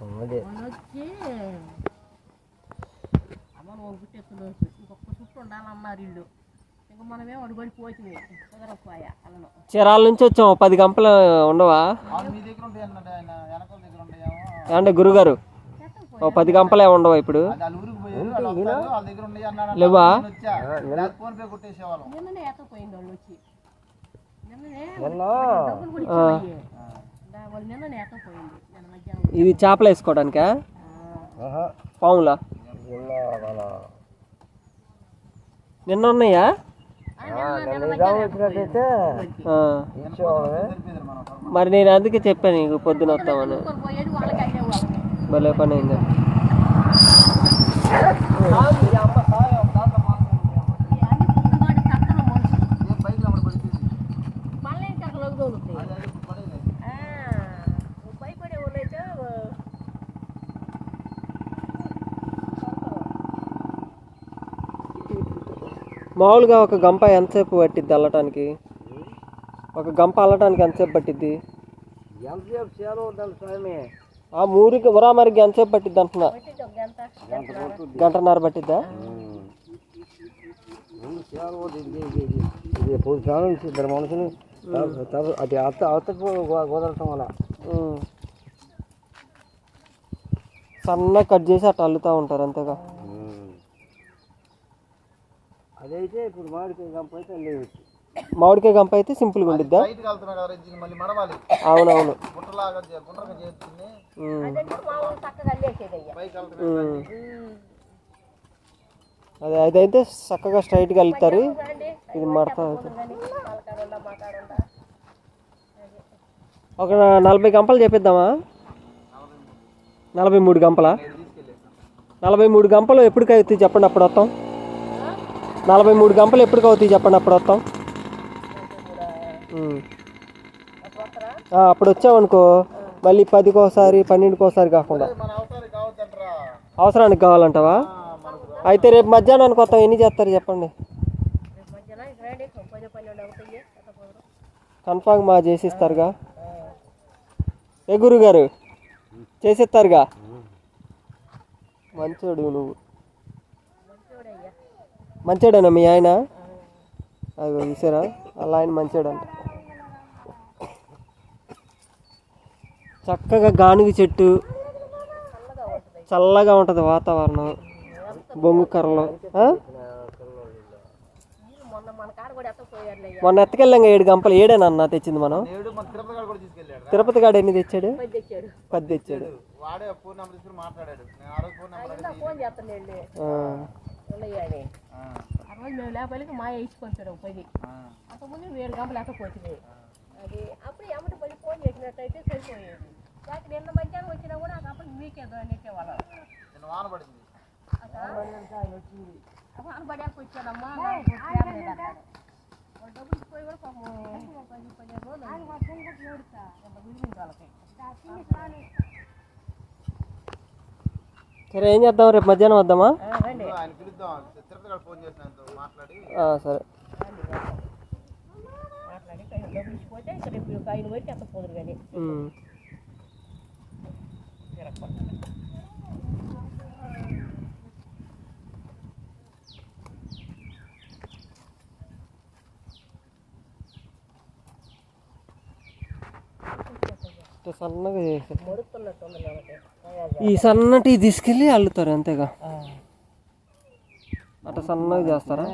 వచ్చి ఇంకొక చుట్టూ ఉండాలన్నారు ఇల్లు ఇంకా మనమేం అడుగుబడి పోతుంది కుదరపోయా అలను. చీరాల నుంచి వచ్చాం. ఓ పది గంపలు ఉండవా? మీ దగ్గర ఉంటాయి అన్నట్టు ఆయన. వెనకాల దగ్గర ఉంటాయేమో అంటే గురుగారు? ఓ పది గంపలే ఉండవు ఇప్పుడు? అది వాళ్ళ ఊరికి పోయారు వాళ్ళు వస్తారు, వాళ్ళ దగ్గర ఉన్నాయి అన్నాడు లేవా? నేను వచ్చా. లేకపోతే ఫోన్ పే కొట్టేసేవాళ్ళం. నిన్ననే ఎత్తపోయింది వాళ్ళు వచ్చి. నిన్ననే నిన్న? డబ్బులు కూడా ఇచ్చేవాళ్ళు. దా- వాళ్ళు నిన్ననే ఎత్తపోయింది నిన్న మధ్యాహ్నం. ఇది చేపలు వేసుకోవడానికా? పాములా? నిన్న ఉన్నాయా మరి నేను అందుకే చెప్పాను నీకు పొద్దున వస్తామని. భలే పని అయింది ఈ అన్ని పుట్టుగాడి చక్కన మనుషులు ఏం బైక్ అమ్మడి పడిపోయింది మళ్ళీ ఇంకా అక్కడ తోలుతాయి అది అది పడేది భయపడే వాళ్ళు అయితే మామూలుగా ఒక గంప ఎంతసేపు పట్టిద్ది అల్లటానికి? ఒక గంప అల్లటానికి ఎంతసేపు పట్టిద్ది? ఎంతసేపు స్వామి? ఆ మూరికి ఉరా మరికి ఎంతసేపు పట్టిద్ది అంటున్నా? గంటన్నర పట్టిద్దా? ఇది ఇద్దరు మనుషులు అది అత్త అవతకు కుదరటం వల్ల. సన్నగా కట్ చేసి అట్లా అల్లుతూ ఉంటారు అంతేగా. అదైతే ఇప్పుడు మాడికి కంపైతే లేవు మామిడికాయ గంప అయితే సింపుల్గా ఉండిద్దా? అవునవును. అదే అదైతే చక్కగా స్ట్రైట్గా వెళ్తారు. ఇది మడత ఒక నలభై గంపలు చెప్పిద్దామా నలభై మూడు గంపల? నలభై మూడు గంపలు ఎప్పటికి అవుతాయి చెప్పండి అప్పుడు వస్తాం. నలభై మూడు గంపలు ఎప్పటికి అవుతాయి చెప్పండి అప్పుడు వస్తాం? అప్పుడు వచ్చామనుకో మళ్ళీ పదికి ఒకసారి పన్నెండుకి ఒకసారి కాకుండా. అవసరానికి కావాలంటావా? అయితే రేపు మధ్యాహ్నానికి వస్తాం ఎన్ని చేస్తారు చెప్పండి? కన్ఫామ్ మా చేసిస్తారుగా. ఏ గురుగారు? చేసిస్తారుగా? మంచోడు నువ్వు. మంచోడేనా మీ ఆయన? అది చూసారా? అలా ఆయన మంచోడంట. చక్కగా గానుగ చెట్టు చల్లగా ఉంటుంది వాతావరణం బొంగు కర్రలు మొన్న ఎత్తుకెళ్ళాం ఏడు గంపలు. ఏడేనన్న తెచ్చింది మనం? తిరుపతి గాడు ఎన్ని తెచ్చాడు? పది తెచ్చాడు. నేను ఆ. రోజు వెళ్ళి మేము లేపలికి మా ఇచ్చుకొని ఒక పది అంతకుముందు వేరు గంపలు ఎత్తపోతుంది అది అప్పుడు ఎమ్మటి పడి ఫోన్ చేసినట్టయితే సరిపోయేది. లేక నిన్న మధ్యాహ్నం వచ్చినా కూడా ఆ గంపలు మీకేదో నిన్న వాన పడింది. వాన పడాక. వాళ్ళు డబ్బులు ఇచ్చిపోయి కూడా పాపం పది పదిహేను రోజులు అయింది. ఎంత మిగిలింది వాళ్ళకి? సరే ఏం చేద్దాం? రేపు మధ్యాహ్నం వద్దామా? సరే. సన్నగా చేస్తారు ఈ సన్నటి తీసుకెళ్ళి అల్లుతారు అంతేగా. అట్లా సన్నగా చేస్తారా?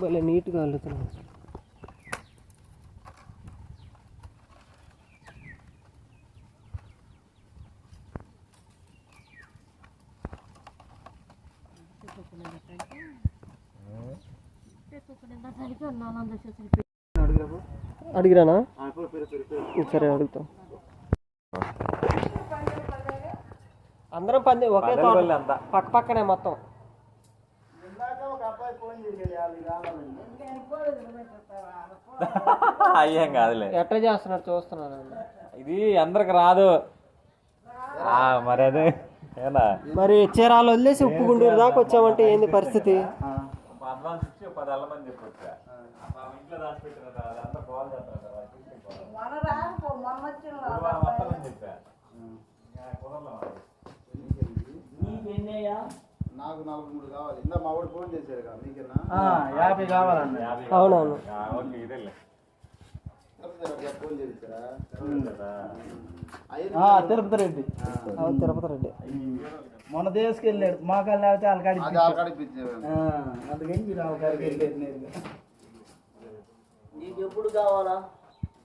భలే నీట్గా అల్లుతున్నారు. అడిగిరానా? సరే అడుగుతాం. అందరం పంది ఒకే తోట. పక్క పక్కనే మొత్తం. అయ్యేం కాదులే. ఎట్లా చేస్తున్నారు చూస్తున్నాను ఇది అందరికి రాదు. మరి అదే ఏనా? మరి చీరాలు వదిలేసి ఉప్పు గుండూరు దాకా వచ్చామంటే ఏంది పరిస్థితి? అడ్వాన్స్ ఇచ్చి ఒక పది అల్లమని చెప్పొచ్చు. ఇంట్లో దాచిపెట్టిన నాకు నలభై మూడు కావాలి. ఇందా మా వాడు ఫోన్ చేశారు కదా మీకేనా యాభై కావాలన్న. యాభై అవునవును. ఆ, ఓకే ఇదేలే. ఫోన్ చేశారా కదా. తిరుపతి రెడ్డి. అవును తిరుపతి రెడ్డి. మొన్న తీసుకెళ్ళాడు. మోకాలు లేకపోతే పిచ్చారు అందుకని మీరు నేరుగా నీకు ఎప్పుడు కావాలా?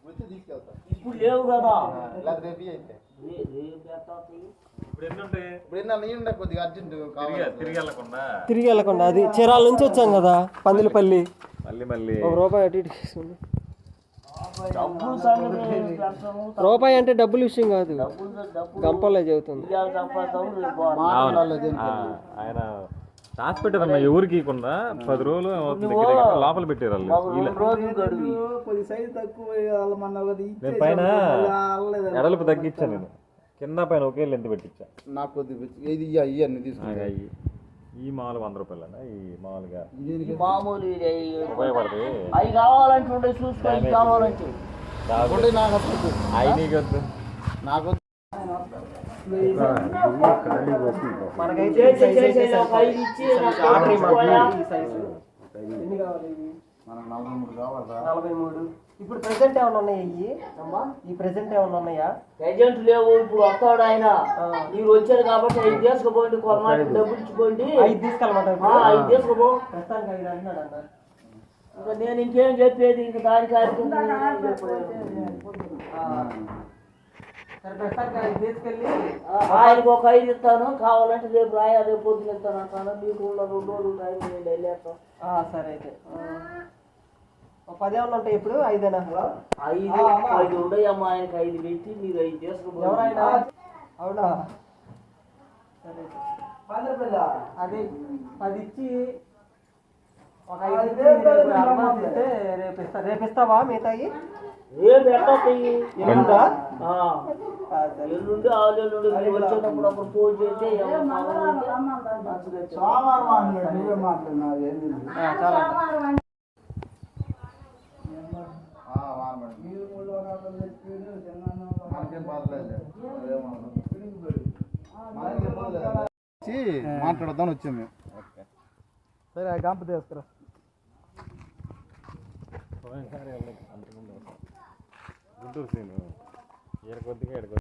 వచ్చి తీసుకెళ్తా. ఇప్పుడు లేవు కదా. ఇలా రేపు అయితే. తిరిగి కావాలి. తిరిగి వెళ్ళకుండా. అది చీరాల నుంచి వచ్చాం కదా పందిలపల్లి. ఒక రూపాయి అటు ఇటు రూపాయి అంటే డబ్బులు విషయం కాదు. గంపలే చెబుతుంది. ఆయన దాచి పెట్టారన్న ఎవరికి ఇవ్వకుండా పది రోజులు అవుతుంది దగ్గర దగ్గర లోపల పెట్టారు వాళ్ళు. కొద్ది సైజు తక్కువ ఒకటి నేను పైన అల్లలేదు ఎడలుపు తగ్గించాను నేను. కింద పైన ఒకే లెంత్ పెట్టించా నాకు కొద్దిగా ఇది ఇయ్య తీసుకుంటా. ఆగా ఈ ఈ మామూలు వంద రూపాయలు ఈ మామూలుగా ఈ మామూలు ఇది అయి- ఉపయోగపడతాయి అవి కావాలంటే ఉండే చూసుకో ఇవి కావాలంటే. ఒకటి నాకు. అవి నీకు వద్దు నాకు వద్దు. మనకైతే చేసే ఒక ఐదు ఇచ్చి నలభై మూడు ఇప్పుడు ప్రెసెంట్ ఏమైనా ఉన్నాయా ఇవి అమ్మా, ఈ ప్రెసెంట్ ఏమైనా ఉన్నాయా ఏజెంట్ లేవు ఇప్పుడు వస్తాడు ఆయన మీరు వచ్చారు కాబట్టి ఐదు తీసుకుపోండి కొన్నాడు డబ్బులు ఇచ్చిపోండి ఐదు తీసుకెళ్ళమంటారు ఐదు తీసుకుపో ప్రస్తుతానికి ఐదు అంటున్నాడు అన్న ఇంకా నేను ఇంకేం చెప్పేది ఇంకా దానికి ఆయనకు ఒక ఐదు ఇస్తాను కావాలంటే రేపు రాయా రేపు పొద్దున ఇస్తాను అంటాను. మీకు రెండు రోజులు టైం నేను వెళ్ళేస్తాం ఆ, సరే అయితే. ఒక పది ఏమన్నా ఉంటాయి ఇప్పుడు? ఐదేనా? ఐదు ఐదు ఉండయమ్మా ఆయనకి ఐదు పెట్టి మీరు ఐదు ఎవరైనా అవునా? సరే. అది పది ఇచ్చి ఒక ఐదు రేపు ఇస్తా రేపు ఇస్తావా మిగతాయి? రేపు ఎల్లుండా? ఎల్లుండి ఎల్లుండి మీరు వచ్చేటప్పుడు అప్పుడు ఫోన్ చేస్తే. సోమవారం మాట్లాడదాం వచ్చాం మేము. సరే ఆ గంప తీసుకురా. గుంటూరు సీను. ఈడ కొద్దిగా ఏడు